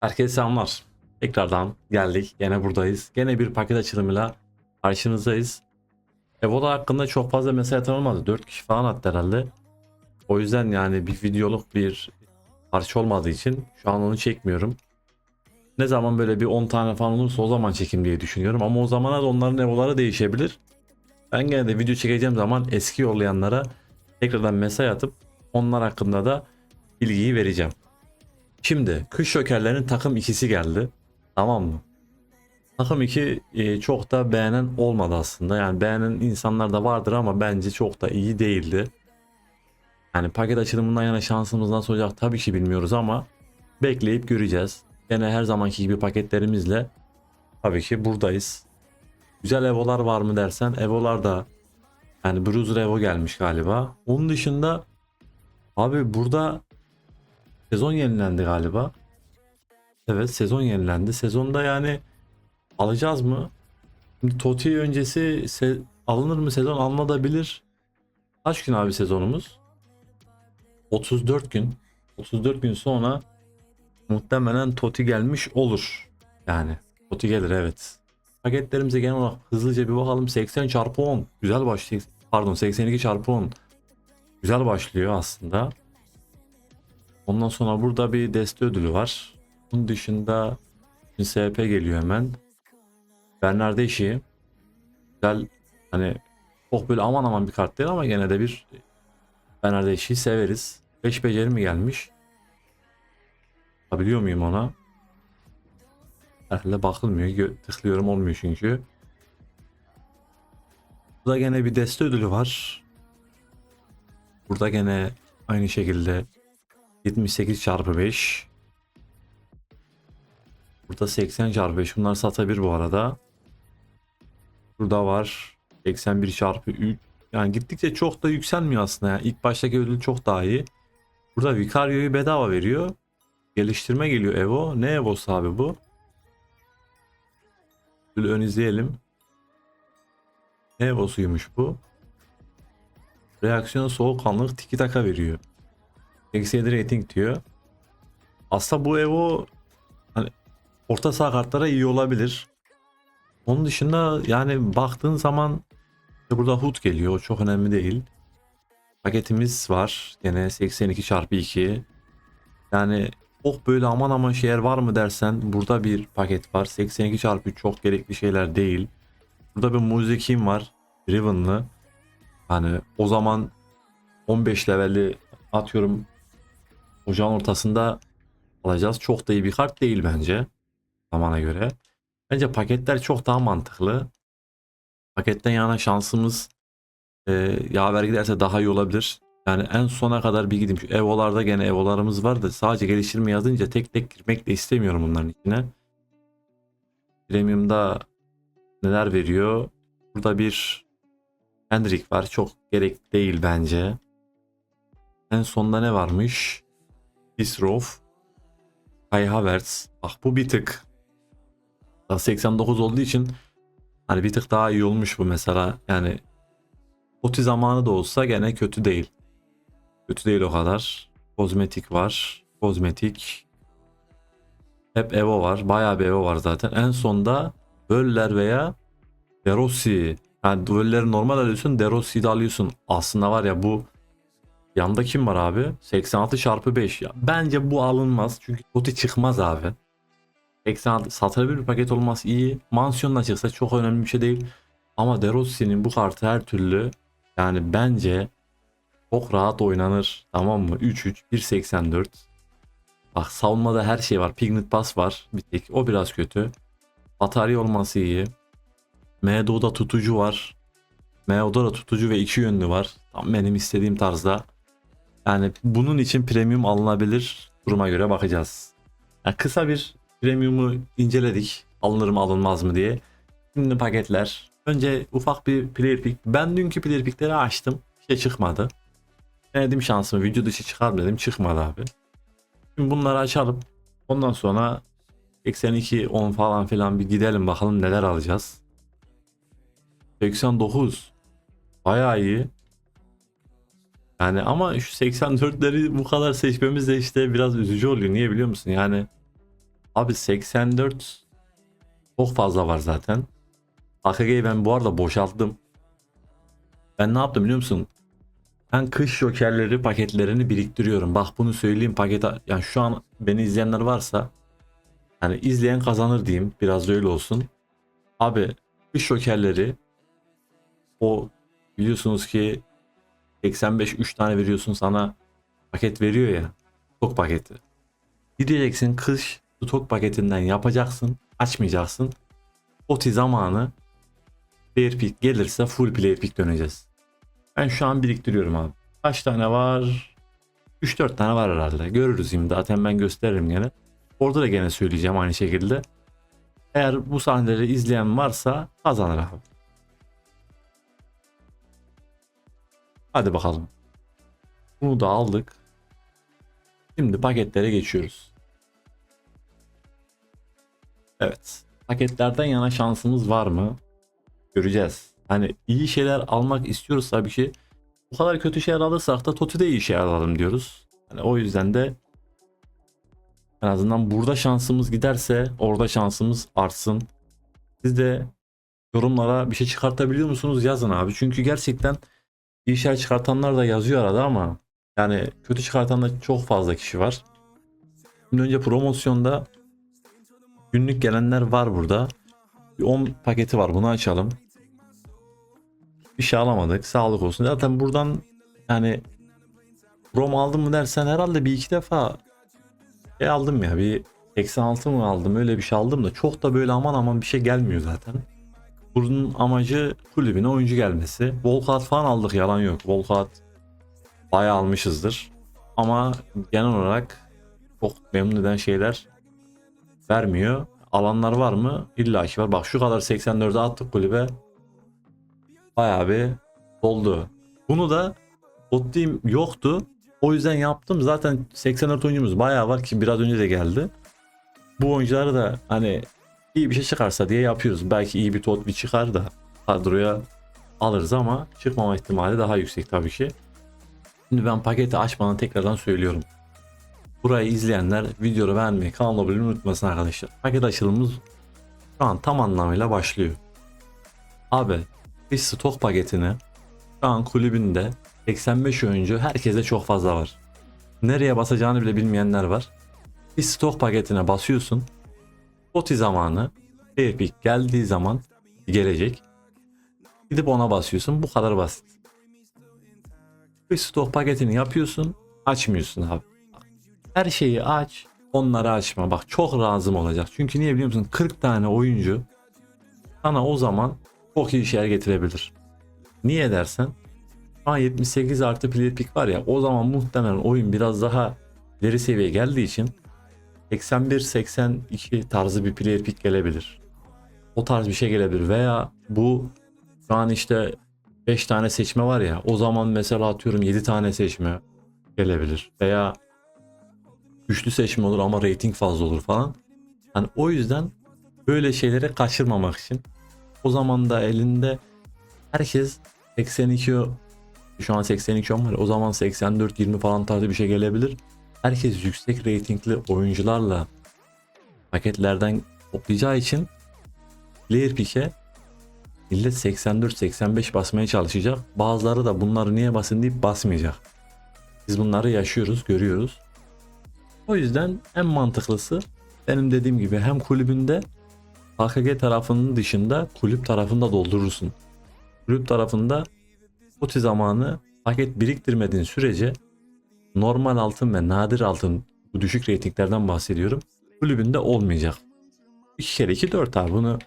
Herkese selamlar. Tekrardan geldik. Gene buradayız. Gene bir paket açılımıyla karşınızdayız. Evola hakkında çok fazla mesaj tanılmadı. 4 kişi falan attı herhalde. O yüzden yani bir videoluk bir parça olmadığı için şu an onu çekmiyorum. Ne zaman böyle bir 10 tane falan olursa o zaman çekim diye düşünüyorum. Ama o zamana da onların evoları değişebilir. Ben gene de video çekeceğim zaman eski yollayanlara tekrardan mesaj atıp onlar hakkında da bilgiyi vereceğim. Şimdi kış şokerlerinin takım ikisi geldi. Tamam mı? Takım 2 e, çok da beğenen olmadı aslında. Yani beğenen insanlar da vardır ama bence çok da iyi değildi. Yani paket açılımından yana şansımız nasıl olacak tabii ki bilmiyoruz ama bekleyip göreceğiz. Yine her zamanki gibi paketlerimizle tabii ki buradayız. Güzel evolar var mı dersen evolar da yani Bruiser Evo gelmiş galiba. Onun dışında abi burada Sezon yenilendi galiba. Evet sezon yenilendi. Sezonda yani alacağız mı? Şimdi Totti öncesi alınır mı sezon alınabilir. Kaç gün abi sezonumuz? 34 gün. 34 gün sonra muhtemelen Totti gelmiş olur. Yani Totti gelir evet. Paketlerimize genel olarak hızlıca bir bakalım. 80 çarpı 10. Güzel başlıyor. Pardon 82 çarpı 10. Güzel başlıyor aslında. Ondan sonra burada bir deste ödülü var. Bunun dışında SP geliyor hemen. Bernardeschi. Güzel hani çok böyle aman aman bir kart değil ama gene de bir Bernardeschi'yi severiz. 5 beceri mi gelmiş? Bakabiliyor muyum ona? Herhalde bakılmıyor. Tıklıyorum olmuyor çünkü. Burada gene bir deste ödülü var. Burada gene aynı şekilde 78 çarpı 5. Burada 80 çarpı 5. Bunlar satabilir bu arada. Burada var 81 çarpı 3. Yani gittikçe çok da yükselmiyor aslında. Yani ilk baştaki ödül çok daha iyi. Burada Vicario'yu bedava veriyor. Geliştirme geliyor Evo. Ne Evo'su abi bu? Ödülü ön izleyelim. Ne Evo'suymuş bu? Reaksiyon soğukkanlılık tiki taka veriyor. Eksi 7 rating diyor. Aslında bu Evo hani orta saha kartlara iyi olabilir. Onun dışında yani baktığın zaman işte burada HUD geliyor. Çok önemli değil. Paketimiz var. Yine 82 çarpı 2. Yani çok böyle aman aman şeyler var mı dersen burada bir paket var. 82 çarpı 3 çok gerekli şeyler değil. Burada bir muzikim var. Riven'lı. Hani o zaman 15 levelli atıyorum ocağın ortasında alacağız. Çok da iyi bir kart değil bence. Zamana göre. Bence paketler çok daha mantıklı. Paketten yana şansımız e, yaver giderse daha iyi olabilir. Yani en sona kadar bir gideyim. Şu Evo'larda gene Evo'larımız var da sadece geliştirme yazınca tek tek girmek de istemiyorum bunların içine. Premium'da neler veriyor? Burada bir Hendrik var. Çok gerek değil bence. En sonda ne varmış? Disrof. Kai Havertz. Bak bu bir tık. Daha 89 olduğu için hani bir tık daha iyi olmuş bu mesela. Yani Oti zamanı da olsa gene kötü değil. Kötü değil o kadar. Kozmetik var. Kozmetik. Hep Evo var. Bayağı bir Evo var zaten. En sonda Böller veya De Rossi. Yani duelleri normal alıyorsun. De Rossi'yi de alıyorsun. Aslında var ya bu Yanda kim var abi? 86 çarpı 5. Ya, bence bu alınmaz. Çünkü Totti çıkmaz abi. 86 satılabilir bir paket olması iyi. Mansiyonla çıksa çok önemli bir şey değil. Ama De Rossi'nin bu kartı her türlü yani bence çok rahat oynanır. Tamam mı? 3-3 1.84. Bak savunmada her şey var. Pignet Pass var. Bir tek o biraz kötü. Batarya olması iyi. MDO'da tutucu var. MDO'da da tutucu ve iki yönlü var. Tam benim istediğim tarzda. Yani bunun için premium alınabilir. Duruma göre bakacağız. Yani kısa bir premiumu inceledik. Alınır mı alınmaz mı diye. Şimdi paketler. Önce ufak bir player pick. Ben dünkü player pickleri açtım. Bir şey çıkmadı. Denedim şansımı. Video dışı çıkar dedim. Çıkmadı abi. Şimdi bunları açalım. Ondan sonra 82 10 falan filan bir gidelim bakalım neler alacağız. 89 Bayağı iyi. Yani ama şu 84'leri bu kadar seçmemiz de işte biraz üzücü oluyor. Niye biliyor musun? Yani Abi 84 çok fazla var zaten. AKG'yi ben bu arada boşalttım. Ben ne yaptım biliyor musun? Ben kış jokerleri paketlerini biriktiriyorum. Bak bunu söyleyeyim paket yani şu an beni izleyenler varsa yani izleyen kazanır diyeyim. Biraz öyle olsun. Abi kış jokerleri o biliyorsunuz ki 85 3 tane veriyorsun sana paket veriyor ya. Stok paketi. Gideceksin kış stok paketinden yapacaksın. Açmayacaksın. Oti zamanı player pick gelirse full player pick döneceğiz. Ben şu an biriktiriyorum abi. Kaç tane var? 3-4 tane var herhalde. Görürüz şimdi zaten ben gösteririm gene. Orada da gene söyleyeceğim aynı şekilde. Eğer bu sahneleri izleyen varsa kazanır abi. Hadi bakalım. Bunu da aldık. Şimdi paketlere geçiyoruz. Evet. Paketlerden yana şansımız var mı? Göreceğiz. Hani iyi şeyler almak istiyoruz tabii ki. Bu kadar kötü şeyler alırsak da Toti'de iyi şeyler alalım diyoruz. Hani o yüzden de en azından burada şansımız giderse orada şansımız artsın. Siz de yorumlara bir şey çıkartabiliyor musunuz yazın abi. Çünkü gerçekten iyi şeyler çıkartanlar da yazıyor arada ama yani kötü çıkartan da çok fazla kişi var. Şimdi önce promosyonda günlük gelenler var burada. Bir 10 paketi var bunu açalım. Bir şey alamadık sağlık olsun. Zaten buradan yani prom aldım mı dersen herhalde bir iki defa şey aldım ya bir 86 mı aldım öyle bir şey aldım da çok da böyle aman aman bir şey gelmiyor zaten. Bunun amacı kulübüne oyuncu gelmesi. Volkat falan aldık yalan yok. Volkat bayağı almışızdır. Ama genel olarak çok memnun eden şeyler vermiyor. Alanlar var mı? İlla ki var. Bak şu kadar 84'e attık kulübe. Bayağı bir doldu. Bunu da Otti'm yoktu. O yüzden yaptım. Zaten 84 oyuncumuz bayağı var ki biraz önce de geldi. Bu oyuncuları da hani iyi bir şey çıkarsa diye yapıyoruz. Belki iyi bir tot bir çıkar da kadroya alırız ama çıkmama ihtimali daha yüksek tabii ki. Şimdi ben paketi açmadan tekrardan söylüyorum. Burayı izleyenler videoyu beğenmeyi, kanala abone unutmasın arkadaşlar. Paket açılımımız şu an tam anlamıyla başlıyor. Abi bir stok paketini şu an kulübünde 85 oyuncu herkese çok fazla var. Nereye basacağını bile bilmeyenler var. Bir stok paketine basıyorsun. Oti zamanı Epic geldiği zaman gelecek. Gidip ona basıyorsun. Bu kadar basit. Bir stok paketini yapıyorsun. Açmıyorsun abi. Her şeyi aç. Onları açma. Bak çok lazım olacak. Çünkü niye biliyor musun? 40 tane oyuncu sana o zaman çok iyi şeyler getirebilir. Niye dersen şu an 78 artı player pick var ya o zaman muhtemelen oyun biraz daha ileri seviye geldiği için 81-82 tarzı bir player pick gelebilir. O tarz bir şey gelebilir veya bu şu an işte 5 tane seçme var ya o zaman mesela atıyorum 7 tane seçme gelebilir veya güçlü seçme olur ama rating fazla olur falan. Hani o yüzden böyle şeyleri kaçırmamak için o zaman da elinde herkes 82 şu an 82 var o zaman 84 20 falan tarzı bir şey gelebilir. Herkes yüksek reytingli oyuncularla paketlerden toplayacağı için player pick'e millet 84-85 basmaya çalışacak. Bazıları da bunları niye basın deyip basmayacak. Biz bunları yaşıyoruz, görüyoruz. O yüzden en mantıklısı benim dediğim gibi hem kulübünde AKG tarafının dışında kulüp tarafında doldurursun. Kulüp tarafında oti zamanı paket biriktirmediğin sürece normal altın ve nadir altın bu düşük reytinglerden bahsediyorum. Kulübünde olmayacak. 2 kere 2 4 abi bunu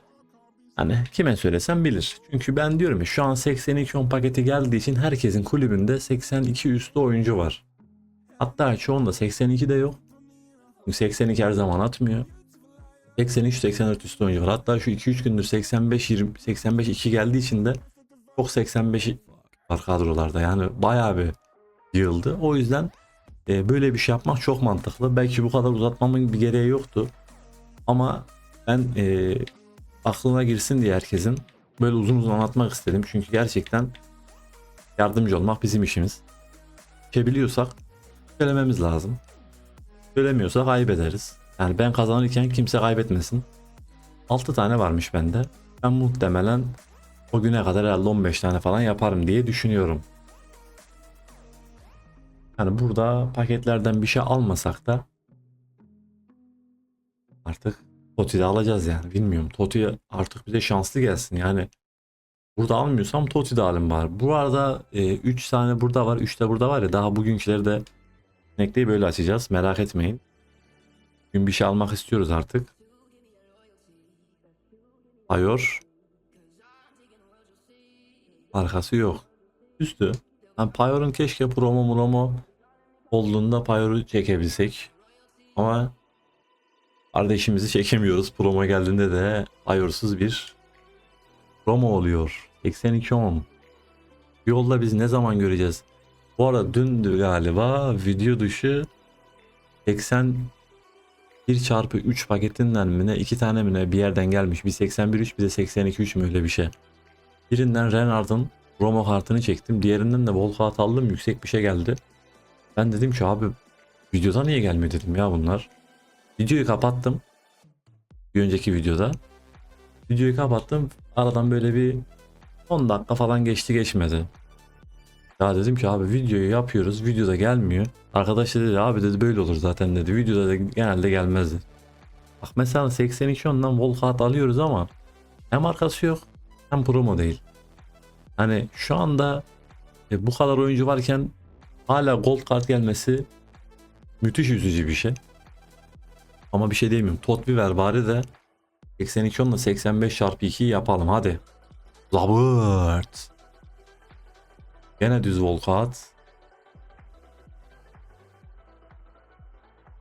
hani kime söylesem bilir. Çünkü ben diyorum ya şu an 82 10 paketi geldiği için herkesin kulübünde 82 üstü oyuncu var. Hatta çoğunda 82 de yok. Çünkü 82 her zaman atmıyor. 83-84 üstü oyuncu var. Hatta şu 2-3 gündür 85-20 85-2 geldiği için de çok 85 var kadrolarda. Yani bayağı bir yığıldı. O yüzden e, böyle bir şey yapmak çok mantıklı. Belki bu kadar uzatmamın bir gereği yoktu. Ama ben e, aklına girsin diye herkesin böyle uzun uzun anlatmak istedim. Çünkü gerçekten yardımcı olmak bizim işimiz. Şey biliyorsak söylememiz lazım. Söylemiyorsak ayıp ederiz. Yani ben kazanırken kimse kaybetmesin. 6 tane varmış bende. Ben muhtemelen o güne kadar herhalde 15 tane falan yaparım diye düşünüyorum. Yani burada paketlerden bir şey almasak da artık Toti'de alacağız yani. Bilmiyorum. Toti artık bize şanslı gelsin. Yani burada almıyorsam Toti'de alayım bari. Bu arada 3 tane burada var. 3 de burada var ya. Daha bugünküleri de ekleyi böyle açacağız. Merak etmeyin. Bugün bir şey almak istiyoruz artık. Ayor. Arkası yok. Üstü. Yani Payor'un keşke promo promo olduğunda Payor'u çekebilsek. Ama kardeşimizi çekemiyoruz. Promo geldiğinde de Payor'suz bir promo oluyor. 82-10. Yolda biz ne zaman göreceğiz? Bu arada dündü galiba video dışı 80 1 çarpı 3 paketinden mi ne 2 tane mi ne bir yerden gelmiş. Bir 81 3 bir de 82 3 mü öyle bir şey. Birinden Renard'ın promo kartını çektim. Diğerinden de Volkart aldım. Yüksek bir şey geldi. Ben dedim ki abi videoda niye gelmiyor dedim ya bunlar. Videoyu kapattım. Bir önceki videoda. Videoyu kapattım. Aradan böyle bir 10 dakika falan geçti geçmedi. Ya dedim ki abi videoyu yapıyoruz. Videoda gelmiyor. Arkadaş da dedi abi dedi böyle olur zaten dedi. Videoda da genelde gelmezdi. Bak mesela 82 ondan Volkart alıyoruz ama hem arkası yok hem promo değil. Hani şu anda e, bu kadar oyuncu varken hala gold kart gelmesi müthiş üzücü bir şey. Ama bir şey diyemiyorum. Tot bir ver bari de 82 onla 85 çarpı 2 yapalım hadi. Zabırt. Gene düz volkat.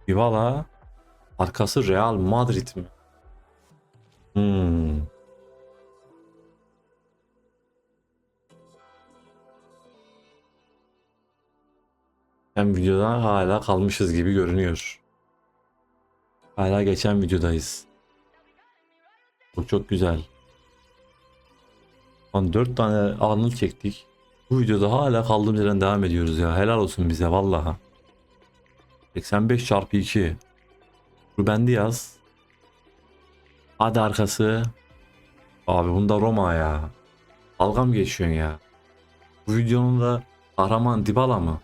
Dybala. Arkası Real Madrid mi? Hmm. Hem videoda hala kalmışız gibi görünüyor. Hala geçen videodayız. Bu çok güzel. Lan 4 tane anıl çektik. Bu videoda hala kaldığımız yerden devam ediyoruz ya. Helal olsun bize vallahi. 85 çarpı 2. Ruben Diaz. Hadi arkası. Abi bunda Roma ya. Dalga mı geçiyorsun ya? Bu videonun da kahraman Dybala mı?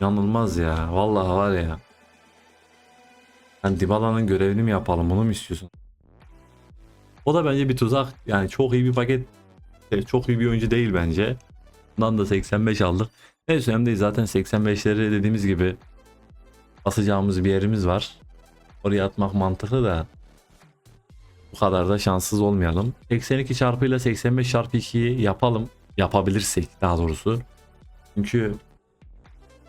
Yanılmaz ya. Vallahi var ya. Ben Dybala'nın görevini mi yapalım bunu mu istiyorsun? O da bence bir tuzak. Yani çok iyi bir paket. Çok iyi bir oyuncu değil bence. Bundan da 85 aldık. Neyse önemli değil. Zaten 85'leri dediğimiz gibi basacağımız bir yerimiz var. Oraya atmak mantıklı da bu kadar da şanssız olmayalım. 82 çarpıyla 85 çarpı 2'yi yapalım. Yapabilirsek daha doğrusu. Çünkü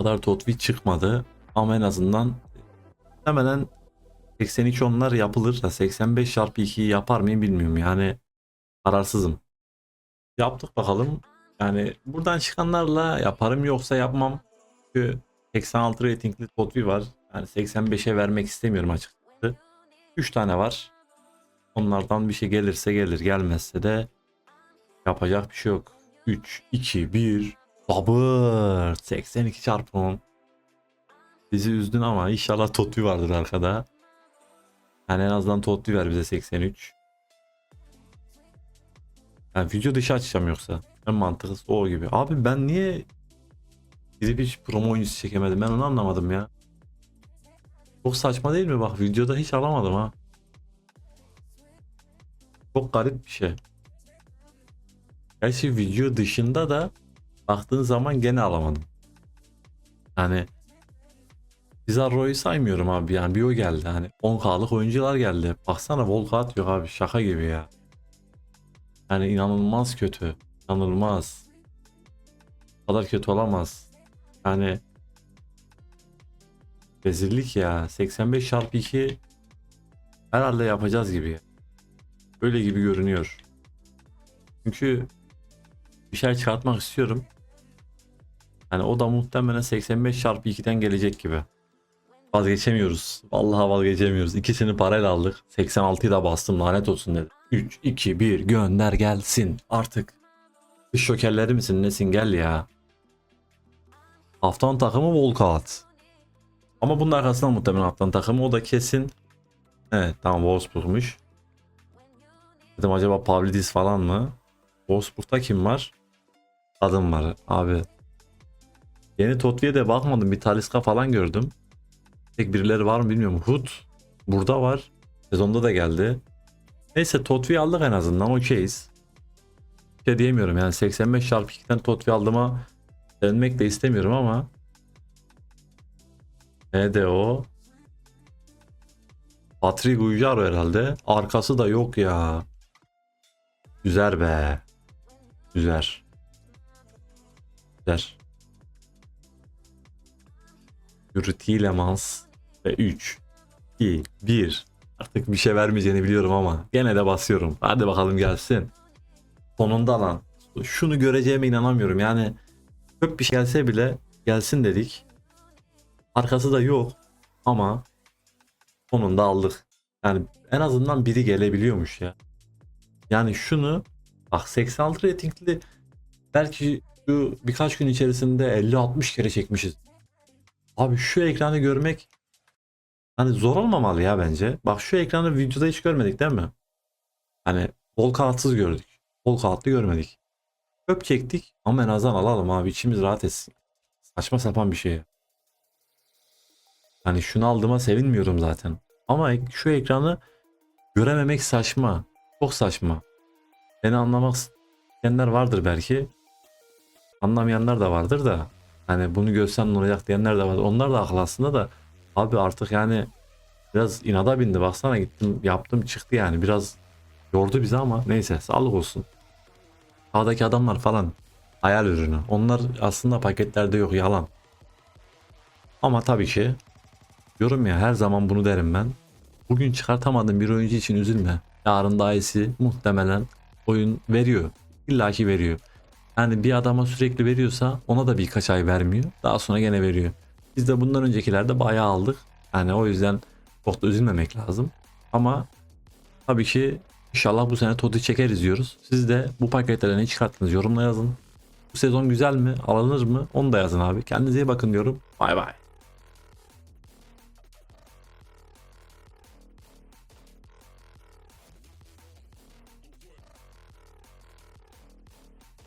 kadar totvi çıkmadı. Ama en azından hemen 82 onlar yapılır da 85 çarpı 2'yi yapar mıyım bilmiyorum. Yani kararsızım. Yaptık bakalım. Yani buradan çıkanlarla yaparım yoksa yapmam. Çünkü 86 ratingli Totvi var. Yani 85'e vermek istemiyorum açıkçası. 3 tane var. Onlardan bir şey gelirse gelir gelmezse de yapacak bir şey yok. 3, 2, 1 Babır 82 çarpı 10 Bizi üzdün ama inşallah Totvi vardır arkada. Yani en azından Totvi ver bize 83. Yani video dışı açacağım yoksa. En mantıklısı o gibi. Abi ben niye gidip hiç promo oyuncusu çekemedim ben onu anlamadım ya. Çok saçma değil mi bak videoda hiç alamadım ha. Çok garip bir şey. Gerçi video dışında da baktığın zaman gene alamadım. Yani Pizarro'yu saymıyorum abi yani bir o geldi hani 10k'lık oyuncular geldi. Baksana Volkat yok abi şaka gibi ya. Yani inanılmaz kötü. İnanılmaz. Bu kadar kötü olamaz. Yani rezillik ya. 85 çarpı 2 herhalde yapacağız gibi. Böyle gibi görünüyor. Çünkü bir şey çıkartmak istiyorum. Yani o da muhtemelen 85 çarpı 2'den gelecek gibi. Vazgeçemiyoruz. Vallahi vazgeçemiyoruz. İkisini parayla aldık. 86'yı da bastım lanet olsun dedi. 3, 2, 1 gönder gelsin artık. Dış şokerleri misin nesin gel ya. Haftanın takımı Volkat. Ama bunun arkasından muhtemelen atlan takımı. O da kesin. Evet tamam Wolfsburg'muş. Dedim acaba Pavlidis falan mı? Wolfsburg'da kim var? Adım var abi. Yeni Totvi'ye de bakmadım. Bir Taliska falan gördüm. Tek birileri var mı bilmiyorum. Hood burada var. Sezonda da geldi. Neyse Totvi'yi aldık en azından. Okeyiz. Bir şey diyemiyorum yani 85 çarpı 2'den Totvi aldığıma dönmek de istemiyorum ama ne de o Patrick Uygar herhalde. Arkası da yok ya. Güzel be. Güzel. Güzel. Yuri Tielemans ve 3 2 1 Artık bir şey vermeyeceğini biliyorum ama gene de basıyorum. Hadi bakalım gelsin. Sonunda lan. Şunu göreceğime inanamıyorum. Yani çok bir şey gelse bile gelsin dedik. Arkası da yok ama sonunda aldık. Yani en azından biri gelebiliyormuş ya. Yani şunu bak 86 ratingli belki şu birkaç gün içerisinde 50-60 kere çekmişiz. Abi şu ekranı görmek hani zor olmamalı ya bence. Bak şu ekranı videoda hiç görmedik değil mi? Hani bol kağıtsız gördük. Bol kağıtlı görmedik. Köp çektik ama en azından alalım abi içimiz rahat etsin. Saçma sapan bir şey. Hani şunu aldığıma sevinmiyorum zaten. Ama şu ekranı görememek saçma. Çok saçma. Beni anlamak isteyenler vardır belki. Anlamayanlar da vardır da. Hani bunu görsen ne olacak diyenler de var. Onlar da haklı aslında da. Abi artık yani biraz inada bindi. Baksana gittim yaptım çıktı yani. Biraz yordu bizi ama neyse sağlık olsun. Sağdaki adamlar falan hayal ürünü. Onlar aslında paketlerde yok yalan. Ama tabii ki diyorum ya her zaman bunu derim ben. Bugün çıkartamadığın bir oyuncu için üzülme. Yarın daha iyisi muhtemelen oyun veriyor. İlla ki veriyor. Yani bir adama sürekli veriyorsa ona da birkaç ay vermiyor. Daha sonra gene veriyor. Biz de bundan öncekilerde bayağı aldık. Yani o yüzden çok da üzülmemek lazım. Ama tabii ki inşallah bu sene Toti çekeriz diyoruz. Siz de bu paketlerden ne çıkarttınız yorumla yazın. Bu sezon güzel mi? Alınır mı? Onu da yazın abi. Kendinize iyi bakın diyorum. Bay bay.